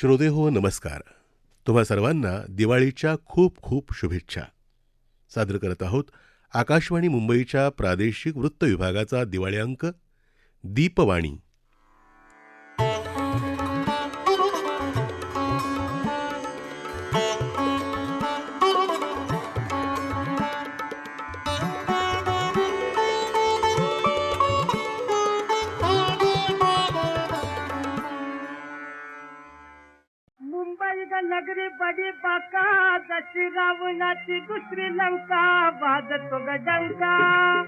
श्रोते हो नमस्कार. तुम्हा सर्वांना दिवाळीच्या खूप खूप शुभेच्छा. सादर करत आहोत आकाशवाणी मुंबईच्या प्रादेशिक वृत्त विभागाचा दिवाळी अंक दीपवाणी. जशी रावणाची दुसरी लंका वाजतो ग डंका.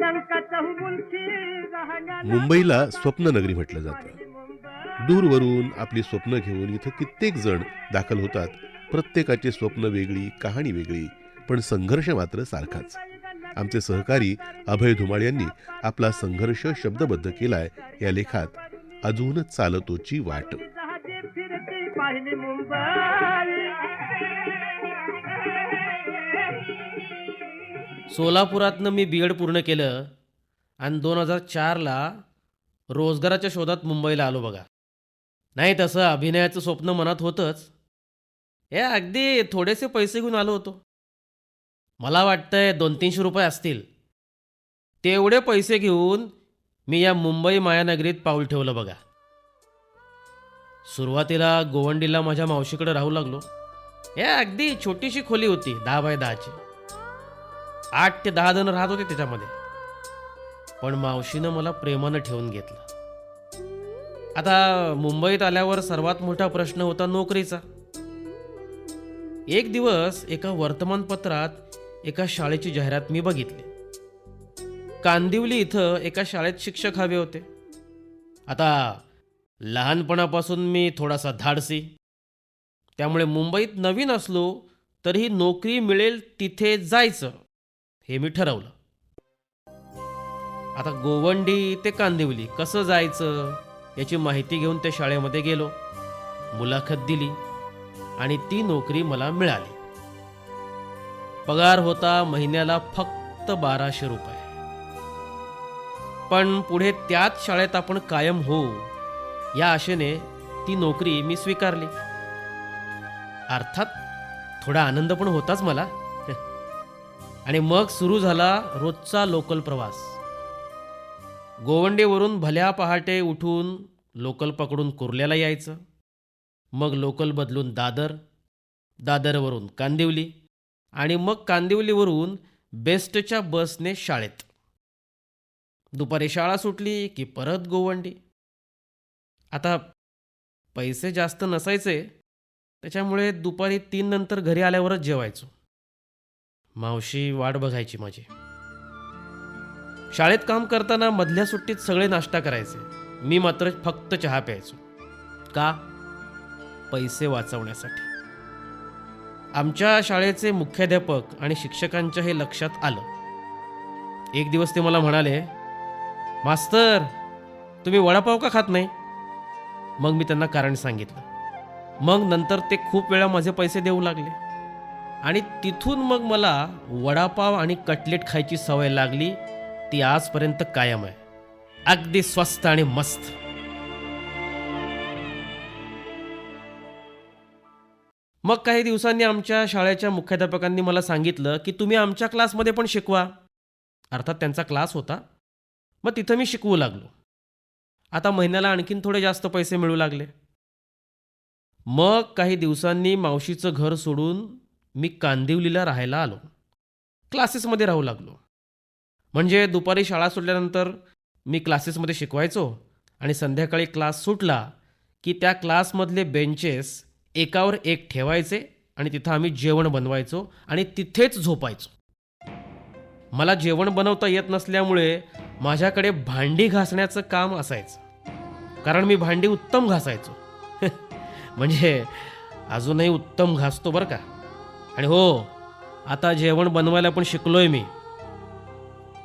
डंका चहुमुंची राहण्याला मुंबईला स्वप्ननगरी म्हटलं जातं. दूरवरून आपली स्वप्न घेऊन इथं कित्येक जण दाखल होतात. प्रत्येकाची स्वप्न वेगळी कहाणी वेगळी पण संघर्ष मात्र सारखाच. आमचे सहकारी अभय धुमाळ यांनी आपला संघर्ष शब्दबद्ध केलाय या लेखात. अजून चालतोची वाट. सोलापुरातनं मी बी एड पूर्ण केलं आणि दोन हजार चारला रोजगाराच्या शोधात मुंबईला आलो बघा. नाही तसं अभिनयाचं स्वप्न मनात होतंच. हे अगदी थोडेसे पैसे घेऊन आलो होतो. मला वाटतंय दोन तीनशे रुपये असतील. तेवढे पैसे घेऊन मी या मुंबई मायानगरीत पाऊल ठेवलं बघा. सुरुवातीला गोवंडीला माझ्या मावशीकडे राहू लागलो. हे अगदी छोटीशी खोली होती दहा बाय दहाची. आठ ते दहा जण राहत होते त्याच्यामध्ये. पण मावशीनं मला प्रेमानं ठेवून घेतलं. आता मुंबईत आल्यावर सर्वात मोठा प्रश्न होता नोकरीचा. एक दिवस एका वर्तमानपत्रात एका शाळेची जाहिरात मी बघितली. कांदिवली इथं एका शाळेत शिक्षक हवे होते. आता लहानपणापासून मी थोडासा धाडसी. त्यामुळे मुंबईत नवीन असलो तरीही नोकरी मिळेल तिथे जायचं. हे मी ठरवलं. आता गोवंडी ते कांदिवली कसं जायचं याची माहिती घेऊन त्या शाळेमध्ये गेलो. मुलाखत दिली आणि ती नोकरी मला मिळाली. पगार होता महिन्याला फक्त बाराशे रुपये. पण पुढे त्याच शाळेत आपण कायम होऊ या आशेने ती नोकरी मी स्वीकारली. अर्थात थोडा आनंद पण होताच मला. आणि मग सुरू झाला रोजचा लोकल प्रवास. गोवंडीवरून भल्या पहाटे उठून लोकल पकडून कुर्ल्याला यायचं. मग लोकल बदलून दादर दादरवरून कांदिवली आणि मग कांदिवलीवरून बेस्टच्या बसने शाळेत. दुपारी शाळा सुटली की परत गोवंडी. आता पैसे जास्त नसायचे त्याच्यामुळे दुपारी तीन नंतर घरी आल्यावरच जेवायचो. मावशी वाट बघायची माझी. शाळेत काम करताना मधल्या सुट्टीत सगळे नाश्ता करायचे. मी मात्र फक्त चहा प्यायचो. का? पैसे वाचवण्यासाठी. आमच्या शाळेचे मुख्याध्यापक आणि शिक्षकांच्या हे लक्षात आलं. एक दिवस ते मला म्हणाले मास्तर तुम्ही वडापाव का खात नाही? मग मी त्यांना कारण सांगितलं. मग नंतर ते खूप वेळा माझे पैसे देऊ लागले. आणि तिथून मग मला वडापाव आणि कटलेट खायची सवय लागली. ती आजपर्यंत कायम आहे. अगदी स्वस्त आणि मस्त. मग काही दिवसांनी आमच्या शाळेच्या मुख्याध्यापकांनी मला सांगितलं की तुम्ही आमच्या क्लासमध्ये पण शिकवा. अर्थात त्यांचा क्लास होता. मग तिथं मी शिकवू लागलो. आता महिन्याला आणखीन थोडे जास्त पैसे मिळू लागले. मग काही दिवसांनी मावशीचं घर सोडून मी कांदिवलीला राहायला आलो. क्लासेसमध्ये राहू लागलो. म्हणजे दुपारी शाळा सुटल्यानंतर मी क्लासेसमध्ये शिकवायचो आणि संध्याकाळी क्लास सुटला की त्या क्लासमधले बेंचेस एकावर एक ठेवायचे आणि तिथं आम्ही जेवण बनवायचो आणि तिथेच झोपायचो. मला जेवण बनवता येत नसल्यामुळे माझ्याकडे भांडी घासण्याचं काम असायचं. कारण मी भांडी उत्तम घासायचो. म्हणजे अजूनही उत्तम घासतो बरं का. आणि हो आता जेवण बनवायला पण शिकलोय मी.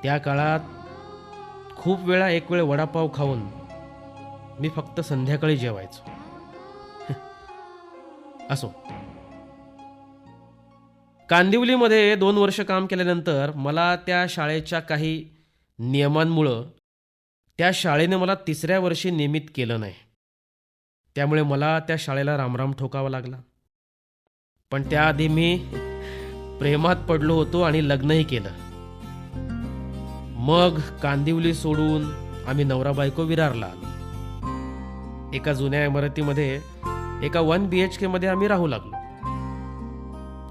त्या काळात खूप वेळा एक वेळ वडापाव खाऊन मी फक्त संध्याकाळी जेवायचो. असो. कांदिवलीमध्ये दोन वर्ष काम केल्यानंतर मला त्या शाळेच्या काही नियमांमुळं त्या शाळेने मला तिसऱ्या वर्षी नियमित केलं नाही. त्यामुळे मला त्या शाळेला रामराम ठोकावा लागला. पण त्याआधी मी प्रेमात पडलो होतो आणि लग्नही केलं. मग कांदिवली सोडून आम्ही नवरा बायको विरारला. आलो एका जुन्या इमारतीमध्ये एका वन बी एच मध्ये आम्ही राहू लागलो.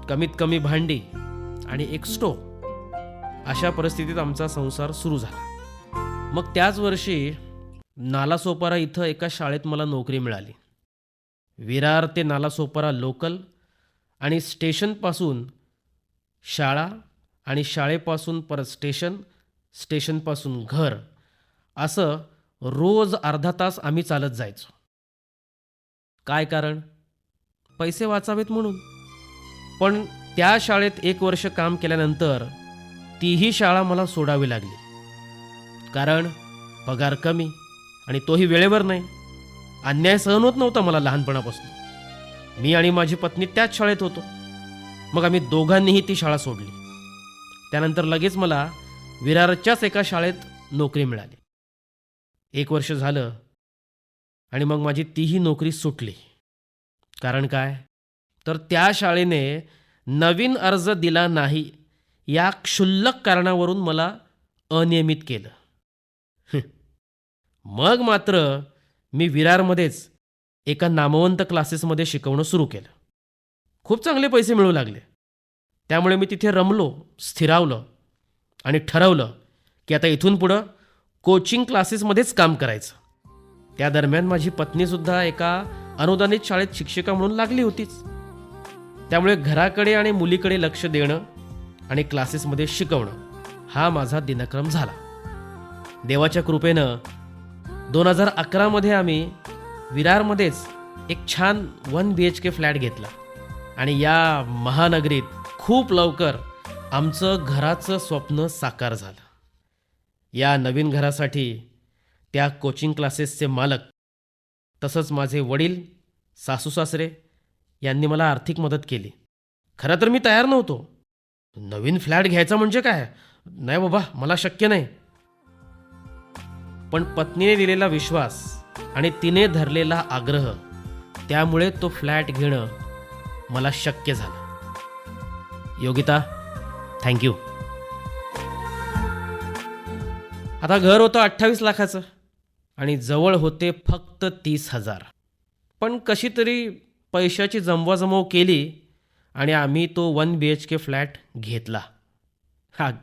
कमीत कमी भांडी आणि एक स्टोव. अशा परिस्थितीत आमचा संसार सुरू झाला. मग त्याच वर्षी नालासोपारा इथं एका शाळेत मला नोकरी मिळाली. विरार ते नालासोपारा लोकल आणि स्टेशनपासून शाळा आणि शाळेपासून परत स्टेशन स्टेशनपासून घर असं रोज अर्धा तास आम्ही चालत जायचो. काय कारण? पैसे वाचावेत म्हणून. पण त्या शाळेत एक वर्ष काम केल्यानंतर तीही शाळा मला सोडावी लागली. कारण पगार कमी आणि तोही वेळेवर नाही. अन्याय सहन होत नव्हता मला लहानपणापासून. मी आणि माझी पत्नी त्याच शाळेत होतो. मग आम्ही दोघांनीही ती शाळा सोडली. त्यानंतर लगेच मला विरारच्याच एका शाळेत नोकरी मिळाली. एक वर्ष झालं आणि मग माझी तीही नोकरी सुटली. कारण काय? तर त्या शाळेने नवीन अर्ज दिला नाही या क्षुल्लक कारणावरून मला अनियमित केलं. मग मात्र मी विरारमध्येच एका नामवंत क्लासेसमध्ये शिकवणं सुरू केलं. खूप चांगले पैसे मिळू लागले. त्यामुळे मी तिथे रमलो स्थिरावलं आणि ठरवलं की आता इथून पुढं कोचिंग क्लासेसमध्येच काम करायचं. त्या दरम्यान माझी पत्नीसुद्धा एका अनुदानित शाळेत शिक्षिका म्हणून लागली होतीच. त्यामुळे घराकडे आणि मुलीकडे लक्ष देणं आणि क्लासेसमध्ये शिकवणं हा माझा दिनक्रम झाला. देवाच्या कृपेनं दोन हजार अकरामध्ये आम्ही विरारमध्येच एक छान one B H K flat घेतला. आणि या महानगरीत खूप लवकर आमचं घराचं स्वप्न साकार झालं. या नवीन घरासाठी त्या कोचिंग क्लासेसचे मालक तसंच माझे वडील सासू सासरे यांनी मला आर्थिक मदत केली. खरं तर मी तयार नव्हतो. नवीन फ्लॅट घ्यायचा म्हणजे काय? नाही बाबा मला शक्य नाही. पण पत्नीने दिलेला विश्वास आणि तिने धरलेला आग्रह त्यामुळे तो फ्लॅट घेणं मला शक्य झालं. योगिता थँक्यू आता घर होतं अठ्ठावीस लाखाचं आणि जवळ होते फक्त तीस हजार. पण कशी तरी पैशाची जमवाजमव केली आणि आम्ही तो one B H K flat घेतला. अग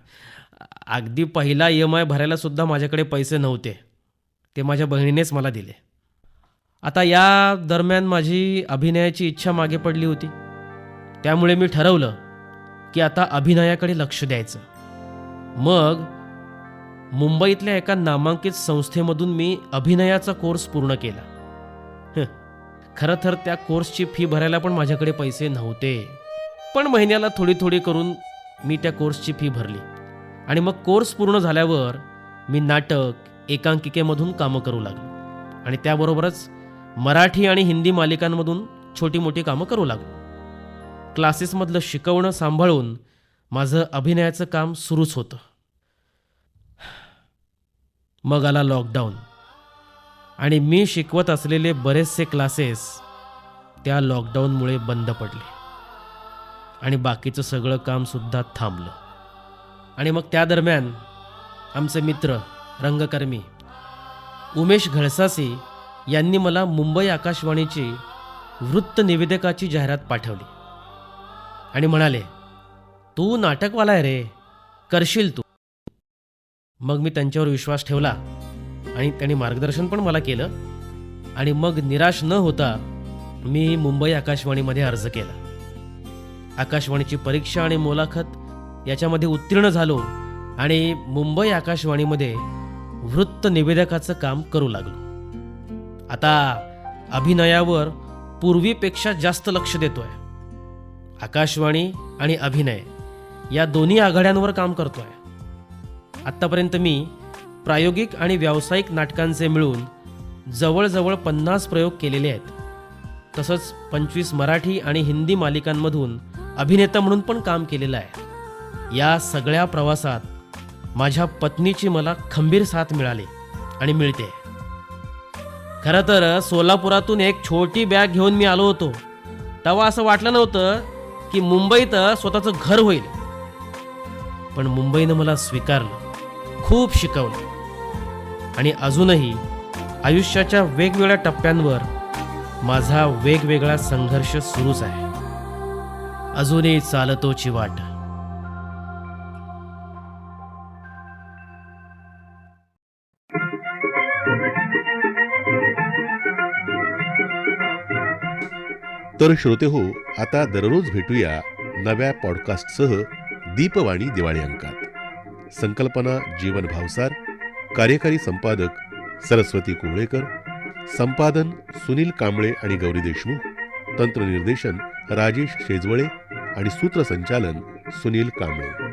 अगदी पहिला ई एम आय भरायलासुद्धा माझ्याकडे पैसे नव्हते. ते माझ्या बहिणीनेच मला दिले. आता या दरम्यान माझी अभिनयाची इच्छा मागे पडली होती. त्यामुळे मी ठरवलं की आता अभिनयाकडे लक्ष द्यायचं. मग मुंबईतल्या एका नामांकित संस्थेमधून मी अभिनयाचा कोर्स पूर्ण केला. खरं तर त्या कोर्सची फी भरायला पण माझ्याकडे पैसे नव्हते. पण महिन्याला थोडी थोडी करून मी त्या कोर्सची फी भरली. आणि मग कोर्स पूर्ण झाल्यावर मी नाटक एकांकिकेमधून कामं करू लागलो. आणि त्याबरोबरच मराठी आणि हिंदी मालिकांमधून छोटी मोठी कामं करू लागलो. क्लासेसमधलं शिकवणं सांभाळून माझं अभिनयाचं काम सुरूच होतं. मग आला लॉकडाऊन. आणि मी शिकवत असलेले बरेचसे क्लासेस त्या लॉकडाऊनमुळे बंद पडले. आणि बाकीचं सगळं कामसुद्धा थांबलं. आणि मग त्या दरम्यान आमचे मित्र रंगकर्मी. उमेश घळसासी यांनी मला मुंबई आकाशवाणीची वृत्त निवेदकाची जाहिरात पाठवली. आणि म्हणाले तू नाटकवाला आहे रे. करशील तू. मग मी त्यांच्यावर विश्वास ठेवला आणि त्यांनी मार्गदर्शन पण मला केलं आणि मग निराश न होता मी मुंबई आकाशवाणीमध्ये अर्ज केला. आकाशवाणीची परीक्षा आणि मुलाखत याच्यामध्ये उत्तीर्ण झालो आणि मुंबई आकाशवाणीमध्ये वृत्त निवेदकाचं काम करू लागलो. आता अभिनयावर पूर्वीपेक्षा जास्त लक्ष देतोय. आकाशवाणी आणि अभिनय या दोन्ही आघाड्यांवर काम करतोय. आत्तापर्यंत मी प्रायोगिक आणि व्यावसायिक नाटकांचे मिळून जवळजवळ पन्नास प्रयोग केलेले आहेत. तसंच पंचवीस मराठी आणि हिंदी मालिकांमधून अभिनेता म्हणून पण काम केलेलं आहे. या सगळ्या प्रवासात माझ्या पत्नीची मला खंबीर साथ मिळाली आणि मिळते. खरं तर सोलापुरातून एक छोटी बॅग घेऊन मी आलो होतो. तेव्हा असं वाटलं नव्हतं की मुंबईत स्वतःचं घर होईल. पण मुंबईनं मला स्वीकारलं. खूप शिकवलं. आणि अजूनही आयुष्याच्या वेगवेगळ्या टप्प्यांवर माझा वेगवेगळा संघर्ष सुरूच आहे. अजूनही चालतोची वाट. तर श्रोते हो आता दररोज भेटूया नव्या पॉडकास्टसह दीपवाणी दिवाळी अंकात संकल्पना जीवन भावसार कार्यकारी संपादक सरस्वती कुवळेकर संपादन सुनील कांबळे आणि गौरी देशमुख तंत्रनिर्देशन राजेश शेजवळे आणि सूत्रसंचालन सुनील कांबळे.